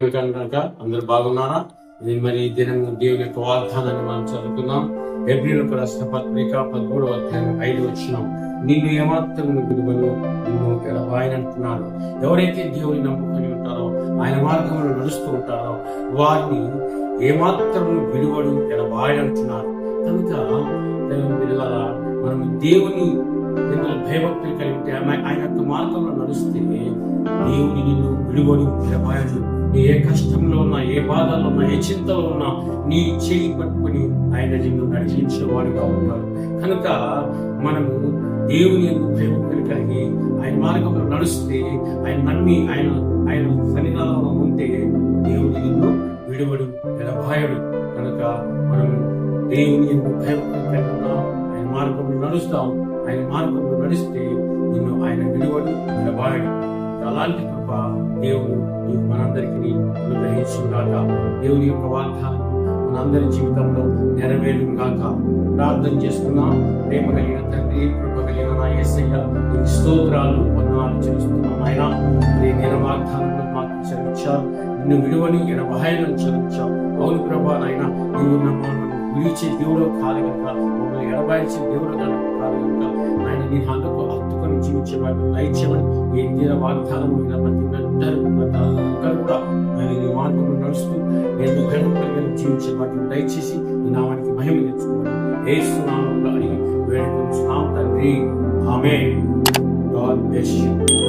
కనుక అందరు బాగున్నారా? ఇది మరి ఈ దినం దేవుని యొక్క వాగ్దానాన్ని మనం చదువుతున్నాం ఎబ్రిలకు రాసిన పత్రిక పదమూడు అధ్యాయం ఐదు వచ్చినాం నిన్ను ఏమాత్రం విలువలు నిన్ను ఎడబాయనంటున్నాడు ఎవరైతే దేవుని నమ్ముకొని ఉంటారో ఆయన మార్గంలో నడుస్తూ ఉంటారో వారిని ఏమాత్రం విలువడు ఎడబాయనంటున్నారు కనుక దేవుని విలువల మనం దేవుని ఎందుకు భయభక్తులు కలిగి ఉంటే ఆయన ఆయన యొక్క మార్గంలో నడిస్తే దేవుని నిన్ను విలువడు ఎడబాయడు నీ ఏ కష్టంలో ఉన్నా ఏ బాధలో ఉన్నా ఏ చింతలో ఉన్నా నీ చేయి పట్టుకొని ఆయన నిన్ను నడిపించేవాడుగా ఉంటాడు. కనుక మనము దేవుని ఎందుకు భయభక్తులు కలిగి ఆయన మార్గంలో నడుస్తే ఆయన నమ్మి ఆయన ఆయన సన్నిధానంలో ఉంటే దేవుని నిన్ను విడువడు ఎడబాయడు. కనుక మనం దేవుని ఎందుకు భయభక్తులు కలిగి ఆయన మార్గంలో నడుస్తాం ఆయన మార్గంలో నడిస్తే నిన్ను ఆయన విడువడు నిలబాయడు అలాంటి కృప దేవుడు నీకు మనందరికీ అనుగ్రహించుగాక దేవుని యొక్క వాగ్దానం మనందరి జీవితంలో నెరవేరు గాక ప్రార్థన చేసుకున్నాం ప్రేమ కలిగిన తండ్రి కృప కలిగిన నా యేసయ్య నీకు స్తోత్రాలు వందనాలు చేస్తున్నాం ఆయన. నీ దిన వాగ్దానంలో మాకు చదివించారు నిన్ను విలువని ఎడబాయలను చదివించావు అవును ప్రభా నాయన నీవు నమ్మను విడిచే దేవుడు కాదు కనుక మమ్మల్ని ఎడబాయించే దేవుడు కాదు కనుక ఆయన నీ హంతకు జీవించేవాడు దయచేయమని ఏ తీర వాగ్దానం అయిన ప్రతి బిడ్డలు ప్రతి ఒక్కరు కూడా మరి మార్గంలో నడుస్తూ నేను భయపడి జీవించే వాటిని దయచేసి నీ నామానికి భయం తెచ్చుకోవాలి ఏ సునామంలో అడిగి వేడుకుంటున్నాం తండ్రి. ఆమె గాడ్ బ్లెస్ యూ.